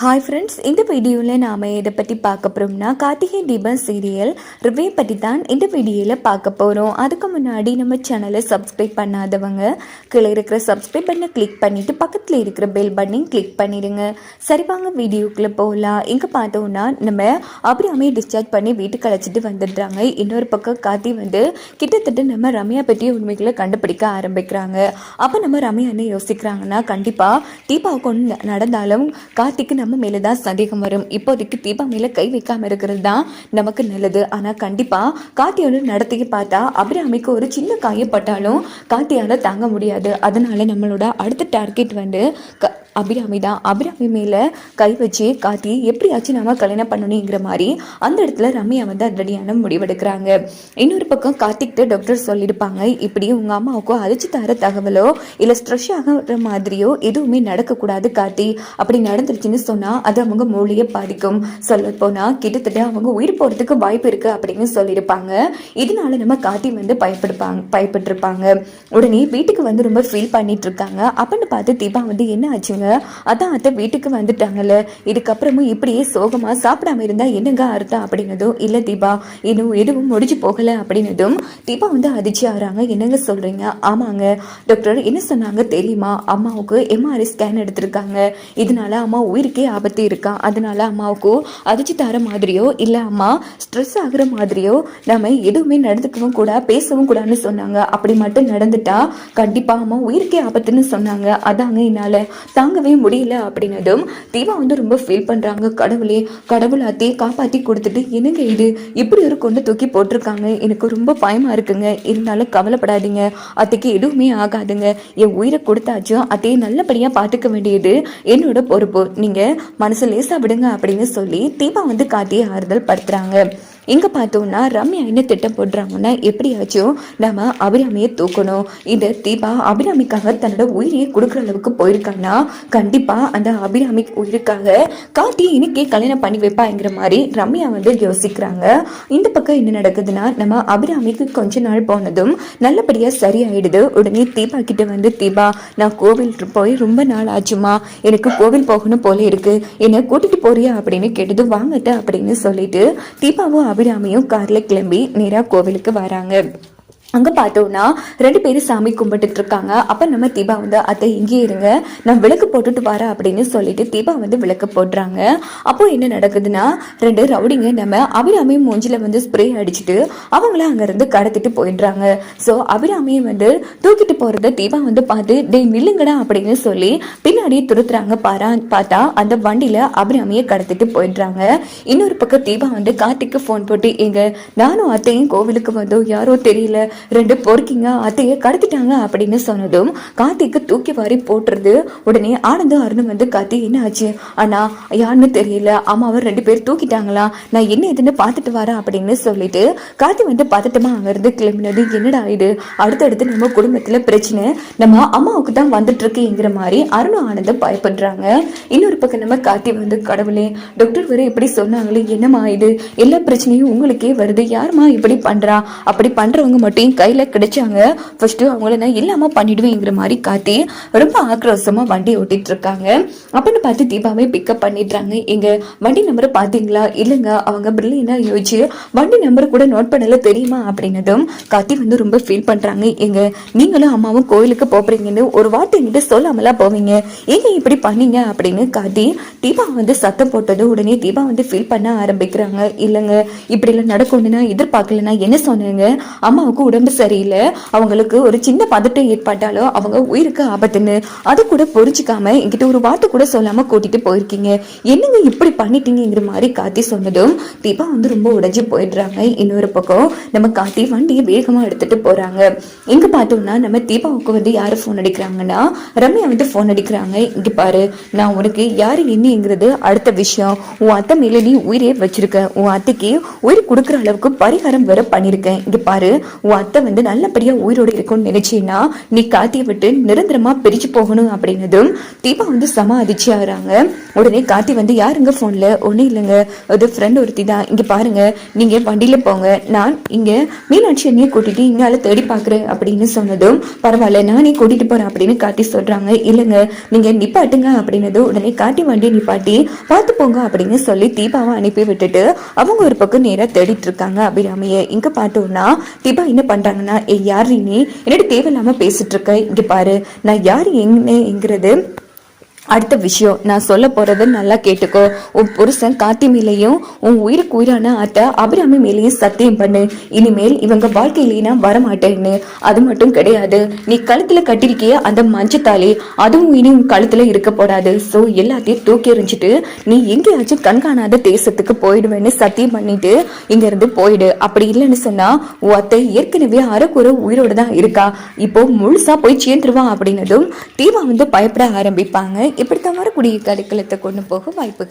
Hi friends இந்த வீடியோவில் நாம் எதை பற்றி பார்க்க போகிறோம்னா கார்த்திகை தீபம் சீரியல் ரிவ்யூ பற்றி தான் இந்த வீடியோவில் பார்க்க போகிறோம் அதுக்கு முன்னாடி நம்ம சேனலை சப்ஸ்கிரைப் பண்ணாதவங்க கீழே இருக்கிற சப்ஸ்கிரைப் பண்ணை கிளிக் பண்ணிவிட்டு பக்கத்தில் இருக்கிற பெல் பட்டனையும் கிளிக் பண்ணிடுங்க. சரி வாங்க வீடியோக்குள்ளே போகலாம் இங்கே பார்த்தோன்னா நம்ம அபிராமியை டிஸ்சார்ஜ் பண்ணி வீட்டுக்கு அழைச்சிட்டு வந்துடுறாங்க. இன்னொரு பக்கம் கார்த்தி வந்து கிட்டத்தட்ட நம்ம ரம்யா பற்றிய உண்மைகளை கண்டுபிடிக்க ஆரம்பிக்கிறாங்க. அப்போ நம்ம ரம்யா என்ன யோசிக்கிறாங்கன்னா கண்டிப்பாக தீபாவுக்கு ஒன்று நடந்தாலும் கார்த்திக்கு நம்ம மேலே தான் சந்தேகம் வரும். இப்போதைக்கு தீபா மேலே கை வைக்காமல் இருக்கிறது தான் நமக்கு நல்லது. ஆனால் கண்டிப்பாக கார்த்தியோட நடத்தையை பார்த்தா அபிராமிக்கு ஒரு சின்ன காயப்பட்டாலும் கார்த்தியால் தாங்க முடியாது. அதனால் நம்மளோட அடுத்த டார்கெட் வந்து க அபிராமி தான் அபிராமி மேலே கை வச்சு காட்டி எப்படியாச்சும் நம்ம கல்யாணம் பண்ணணுங்கிற மாதிரி அந்த இடத்துல ரம்யா வந்து அதிரடியான முடிவெடுக்கிறாங்க. இன்னொரு பக்கம் கார்த்திக்கிட்ட டாக்டர் சொல்லியிருப்பாங்க இப்படி உங்கள் அம்மாவுக்கும் அழிச்சு தர தகவலோ இல்லை ஸ்ட்ரெஸ் ஆகிற மாதிரியோ எதுவுமே நடக்கக்கூடாது கார்த்தி. அப்படி நடந்துருச்சுன்னு சொன்னால் அது அவங்க மூளையை பாதிக்கும். சொல்ல போனால் கிட்டத்தட்ட அவங்க உயிர் போகிறதுக்கு வாய்ப்பு இருக்குது அப்படின்னு சொல்லியிருப்பாங்க. இதனால நம்ம கார்த்தி வந்து பயப்படுப்பாங்க பயப்பட்டிருப்பாங்க. உடனே வீட்டுக்கு வந்து ரொம்ப ஃபீல் பண்ணிட்டு இருக்காங்க. அப்படின்னு பார்த்து தீபா வந்து என்ன ஆச்சுங்க? அதான் அத்தை வீட்டுக்கு வந்துட்டாங்கல்ல. இதுக்கப்புறமும் இப்படியே சோகமா சாப்பிடாம இருந்தா என்னங்க அர்த்தம் அப்படின்னதும் இல்ல தீபா இன்னும் எதுவும் முடிஞ்சு போகல அப்படின்னதும் தீபா வந்து அதிர்ச்சி ஆறாங்க என்னங்க சொல்றீங்க? ஆமாங்க. டாக்டர் என்ன சொன்னாங்க தெரியுமா? அம்மாவுக்கு எம்ஆர்ஐ ஸ்கேன் எடுத்திருக்காங்க. இதனால அம்மா உயிருக்கே ஆபத்து இருக்கா? அதனால அம்மாவுக்கு அதிர்ச்சி தர மாதிரியோ இல்லை அம்மா ஸ்ட்ரெஸ் ஆகுற மாதிரியோ நம்ம எதுவுமே நடந்துக்கவும் கூட பேசவும் கூடாதுன்னு சொன்னாங்க. அப்படி மட்டும் நடந்துட்டா கண்டிப்பா அம்மா உயிருக்கே ஆபத்துன்னு சொன்னாங்க. அதாங்க என்னால. தாங்கவே முடியல அப்படின்னதும் தீபா வந்து ரொம்ப ஃபீல் பண்ணுறாங்க கடவுளே கடவுள் அத்தையை கொடுத்துட்டு என்னங்க இது? இப்படி ஒரு கொண்டு தூக்கி போட்டிருக்காங்க. எனக்கு ரொம்ப பயமாக இருக்குங்க. இருந்தாலும் கவலைப்படாதீங்க. அத்தைக்கு எதுவுமே ஆகாதுங்க. என் உயிரை கொடுத்தாச்சும் அத்தையை நல்லபடியாக பார்த்துக்க வேண்டியது என்னோட பொறுப்பு. நீங்கள் மனசு லேசாக விடுங்க அப்படின்னு சொல்லி தீபா வந்து காட்டி ஆறுதல் படுத்துகிறாங்க இங்கே பார்த்தோம்னா ரம்யா என்ன திட்டம் போடுறாங்கன்னா எப்படியாச்சும் நம்ம அபிராமியை தூக்கணும். இந்த தீபா அபிராமிக்காக தன்னோட உயிரையே கொடுக்குற அளவுக்கு போயிருக்காங்கன்னா கண்டிப்பாக அந்த அபிராமி உயிருக்காக காட்டி இன்னைக்கே கல்யாணம் பண்ணி வைப்பாங்கிற மாதிரி ரம்யா வந்து யோசிக்கிறாங்க. இந்த பக்கம் என்ன நடக்குதுன்னா நம்ம அபிராமிக்கு கொஞ்ச நாள் போனதும் நல்லபடியாக சரியாயிடுது. உடனே தீபா கிட்ட வந்து தீபா நான் கோவில் போய் ரொம்ப நாள் ஆச்சுமா எனக்கு கோவில் போகணும் போல இருக்கு. என்னை கூட்டிட்டு போறியா? அப்படின்னு கேட்டது வாங்கட்ட அப்படின்னு சொல்லிட்டு தீபாவும் அபிராமியும் கார்ல கிளம்பி நேரா கோவிலுக்கு வராங்க. அங்கே பார்த்தோம்னா ரெண்டு பேரும் சாமி கும்பிட்டுட்டு இருக்காங்க அப்போ நம்ம தீபா வந்து அத்தை இங்கே இருங்க. நான் விளக்கு போட்டுட்டு வரேன் அப்படின்னு சொல்லிட்டு தீபா வந்து விளக்கு போடுறாங்க. அப்போ என்ன நடக்குதுன்னா ரெண்டு ரவுடிங்க நம்ம அபிராமி மூஞ்சில வந்து ஸ்ப்ரே அடிச்சுட்டு அவங்கள அங்கேருந்து கடத்திட்டு போயிடுறாங்க. ஸோ அபிராமியை வந்து தூக்கிட்டு போகிறத தீபா வந்து பார்த்து டே நில்லுங்கடா அப்படின்னு சொல்லி பின்னாடியே துருத்துறாங்க. பாரா பார்த்தா அந்த வண்டியில் அபிராமியை கடத்திட்டு போயிடுறாங்க. இன்னொரு பக்கம் தீபா வந்து கார்த்திக்கு ஃபோன் போட்டு எங்க நானும் அத்தையும் கோவிலுக்கு வந்தோம். யாரோ தெரியல. ரெண்டு பொறுக்கிங்க அத்தையை கடத்திட்டாங்க அப்படின்னு சொன்னதும் கார்த்திக்கு தூக்கி வாரி போட்டுருது. உடனே ஆனந்தும் அருணும் வந்து கார்த்தி என்ன ஆச்சு? அண்ணா யாருன்னு தெரியல. அம்மாவை ரெண்டு பேர் தூக்கிட்டாங்களா? நான் என்ன இதுன்னு பார்த்துட்டு வரேன் அப்படின்னு சொல்லிட்டு கார்த்தி வந்து பதட்டமா அங்கிருந்து கிளம்பினது. என்னடா இது? அடுத்தடுத்து நம்ம குடும்பத்துல பிரச்சனை. நம்ம அம்மாவுக்கு தான் வந்துட்டு இருக்குங்கிற மாதிரி அருணும் ஆனந்தம் பயப்படுறாங்க. இன்னொரு பக்கம் நம்ம கார்த்தி வந்து கடவுளே டாக்டர் வரை இப்படி சொன்னாங்களே என்னம்மா இது? எல்லா பிரச்சனையும் உங்களுக்கே வருது. யாரும்மா இப்படி பண்றா? அப்படி பண்றவங்க மட்டும் என் கையில் கிடைச்சாங்க. ஃபர்ஸ்ட் அவங்கள நான் இல்லாமல் பண்ணிடுவேங்கிற மாதிரி காத்தி ரொம்ப ஆக்ரோஷமாக வண்டி ஓட்டிட்டு இருக்காங்க. அப்படின்னு பார்த்து தீபாவை பிக்கப் பண்ணிடுறாங்க. எங்க வண்டி நம்பரை பார்த்தீங்களா? இல்லைங்க. அவங்க பிரில்லியனாக யோசிச்சு வண்டி நம்பர் கூட நோட் பண்ணல. தெரியுமா? அப்படின்னதும் காத்தி வந்து ரொம்ப ஃபீல் பண்ணுறாங்க எங்க நீங்களும் அம்மாவும் கோயிலுக்கு போறீங்கன்னு ஒரு வார்த்தை என்கிட்ட சொல்லாமலாம் போவீங்க. ஏங்க இப்படி பண்ணீங்க? அப்படின்னு காத்தி தீபா வந்து சத்தம் போட்டது உடனே தீபா வந்து ஃபீல் பண்ண ஆரம்பிக்கிறாங்க. இல்லைங்க இப்படி எல்லாம் நடக்கும்னு என்ன சொன்னாங்க? அம்மாவுக்கு உடம்பு சரியில்லை அவங்களுக்கு ஒரு சின்ன பதட்டம் ஏற்பட்டாலோ அவங்க உயிருக்கு ஆபத்துன்னு அது கூட பொறிச்சிக்காம என்கிட்ட ஒரு வார்த்தை கூட சொல்லாம கூட்டிட்டு போயிருக்கீங்க. என்னங்க இப்படி பண்ணிட்டீங்கிற மாதிரி காத்தி சொன்னதும் தீபா வந்து ரொம்ப உடைஞ்சு போயிடுறாங்க. இன்னொரு பக்கம் நம்ம காத்தி வண்டியை வேகமா எடுத்துட்டு போறாங்க. இங்க பார்த்தோம்னா நம்ம தீபாவுக்கு வந்து யாரு ஃபோன் அடிக்கிறாங்கன்னா ரம்யா வந்து ஃபோன் அடிக்கிறாங்க. இங்க பாரு நான் உனக்கு யாரு என்னங்கிறது அடுத்த விஷயம். உன் அத்தை மேல நீ உயிரே வச்சிருக்க. உன் அத்தைக்கு உயிர் கொடுக்குற அளவுக்கு பரிகாரம் வேற பண்ணிருக்கேன். இங்க பாரு உன் அத்தை வந்து நல்லபடியா உயிரோடு இருக்கும்னு நினைச்சீன்னா நீ கார்த்தியை விட்டு நிரந்தரமா பிரிச்சு போகணும் அப்படின்னதும் தீபா வந்து சம அதிர்ச்சி ஆகுறாங்க உடனே கார்த்தி வந்து யாருங்க போன்ல ஒன்றும் இல்லைங்க. அது ஃப்ரெண்ட் ஒருத்தி தான். இங்க பாருங்க. நீங்க வண்டியில போங்க. நான் இங்க மீனாட்சி அண்ணியை கூட்டிட்டு இங்கால தேடி பாக்குறேன் அப்படின்னு சொன்னதும் பரவாயில்ல. நானே கூட்டிட்டு போறேன் அப்படின்னு கார்த்தி சொல்றாங்க. இல்லைங்க. நீங்க நிப்பாட்டுங்க அப்படின்னதும் உடனே காட்டி வண்டியை நிப்பாட்டி பார்த்து போங்க அப்படின்னு சொல்லி தீபாவை அனுப்பி விட்டுட்டு அவங்க ஒரு பக்கம் நேரா தேடிட்டு இருக்காங்க அபிராமிய. இங்க பார்த்தோம்னா தீபா என்ன பண்ண ஏய் யார் நீ? என்னடி தேவையில்லாம பேசிட்டு இருக்க? இங்க பாரு நான் யார் என்கிறது? அடுத்த விஷயம் நான் சொல்ல போறது நல்லா கேட்டுக்கோ. உன் புருஷன் காத்தி மேலேயும் உன் உயிருக்கு உயிரான அத்தை அபிராமி மேலேயும் சத்தியம் பண்ணு. இனிமேல் இவங்க வாழ்க்கையிலேயே நான் வரமாட்டேன்னு. அது மட்டும் கிடையாது. நீ கழுத்துல கட்டிருக்கிய அந்த மஞ்சத்தாலி அதுவும் இனி உன் கழுத்துல இருக்க போடாது. ஸோ எல்லாத்தையும் தூக்கி எறிஞ்சிட்டு நீ எங்கேயாச்சும் கண்காணாத தேசத்துக்கு போயிடுவேன்னு சத்தியம் பண்ணிட்டு இங்க இருந்து போயிடு. அப்படி இல்லைன்னு சொன்னா உன் அத்தை ஏற்கனவே அறக்குற உயிரோட தான் இருக்கா. இப்போ முழுசா போய் சேர்ந்துருவான் அப்படின்னதும் தீவா வந்து பயப்பட ஆரம்பிப்பாங்க. இப்படித்தான் வரக்கூடிய கதைக்களத்தை கொண்டு போக வாய்ப்பு